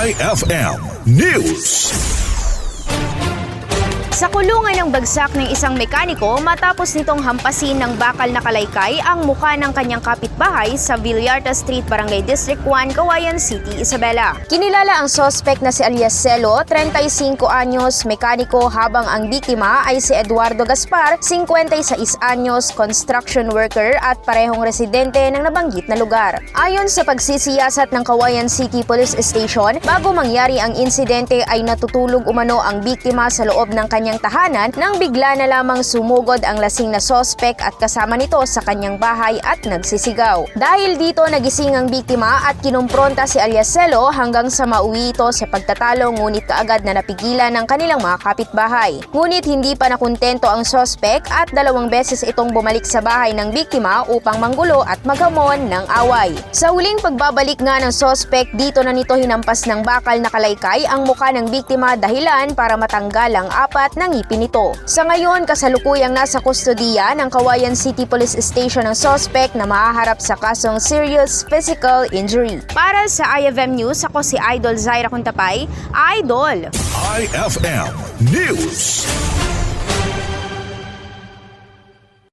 IFM News. Sa kulungan ng bagsak ng isang mekaniko matapos nitong hampasin ng bakal na kalaykay ang mukha ng kanyang kapitbahay sa Villarta Street, Barangay District 1, Kawayan City, Isabela. Kinilala ang sospek na si Alias Celo, 35 anyos, mekaniko habang ang biktima ay si Eduardo Gaspar, 56 anyos, construction worker at parehong residente ng nabanggit na lugar. Ayon sa pagsisiyasat ng Kawayan City Police Station, bago mangyari ang insidente ay natutulog umano ang biktima sa loob ng kanyang tahanan nang bigla na lamang sumugod ang lasing na sospek at kasama nito sa kanyang bahay at nagsisigaw. Dahil dito nagising ang biktima at kinumpronta si Aliaselo hanggang sa mauwi ito sa pagtatalo ngunit kaagad na napigilan ng kanilang mga kapitbahay. Ngunit hindi pa nakontento ang sospek at dalawang beses itong bumalik sa bahay ng biktima upang manggulo at maghamon ng away. Sa huling pagbabalik nga ng sospek, dito na nito hinampas ng bakal na kalaykay ang mukha ng biktima dahilan para matanggal ang apat ng ngipin nito. Sa ngayon, kasalukuyang nasa kustodiya ng Kawayan City Police Station ang sospek na mahaharap sa kasong serious physical injury. Para sa IFM News, ako si Idol Zaira Kuntapay. Idol! IFM News.